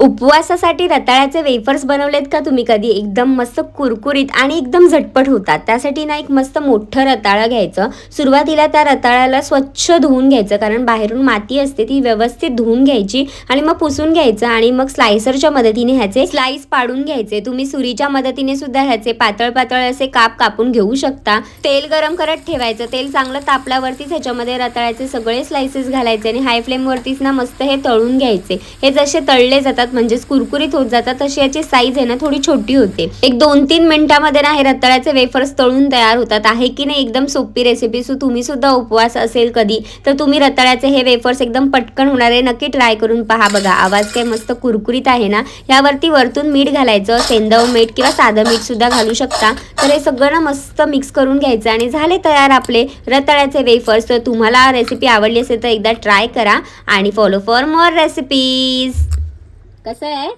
उपवासासाठी रताळ्याचे wafers बनवलेत का तुम्ही कधी? एकदम मस्त कुरकुरीत आणि एकदम झटपट होतात. त्यासाठी ना एक मस्त मोठं रताळं घ्यायचं. सुरुवातीला त्या रताळ्याला स्वच्छ धुवून घ्यायचं कारण बाहेरून माती असते ती व्यवस्थित धुवून घ्यायची आणि मग पुसून घ्यायचं आणि मग स्लायसरच्या मदतीने ह्याचे स्लाइस पाडून घ्यायचे. तुम्ही सुरीच्या मदतीने सुद्धा ह्याचे पातळ पातळ असे काप कापून घेऊ शकता. तेल गरम करत ठेवायचं. तेल चांगलं तापल्यावरतीच ह्याच्यामध्ये रताळ्याचे सगळे स्लायसेस घालायचे आणि हाय फ्लेमवरतीच ना मस्त हे तळून घ्यायचे. हे जसे तळले जातात म्हणजेच कुरकुरीत होत जातात तशी याची साईज आहे ना थोडी छोटी होते. एक दोन तीन मिनिटामध्ये ना हे रताळ्याचे वेफर्स तळून तयार होतात. आहे की नाही एकदम सोपी रेसिपी सो तुम्ही सुद्धा उपवास असेल कधी तर तुम्ही रताळ्याचे हे वेफर्स एकदम पटकन होणारे नक्की ट्राय करून पहा बघा. आवाज काय मस्त कुरकुरीत आहे ना? यावरती वरतून मीठ घालायचं सेंदव मीठ किंवा साधं मीठ सुद्धा घालू शकता. तर हे सगळं ना मस्त मिक्स करून घ्यायचं आणि झाले तयार आपले रताळ्याचे वेफर्स तर तुम्हाला रेसिपी आवडली असेल तर एकदा ट्राय करा आणि फॉलो फॉर मोर रेसिपीज कसं आहे?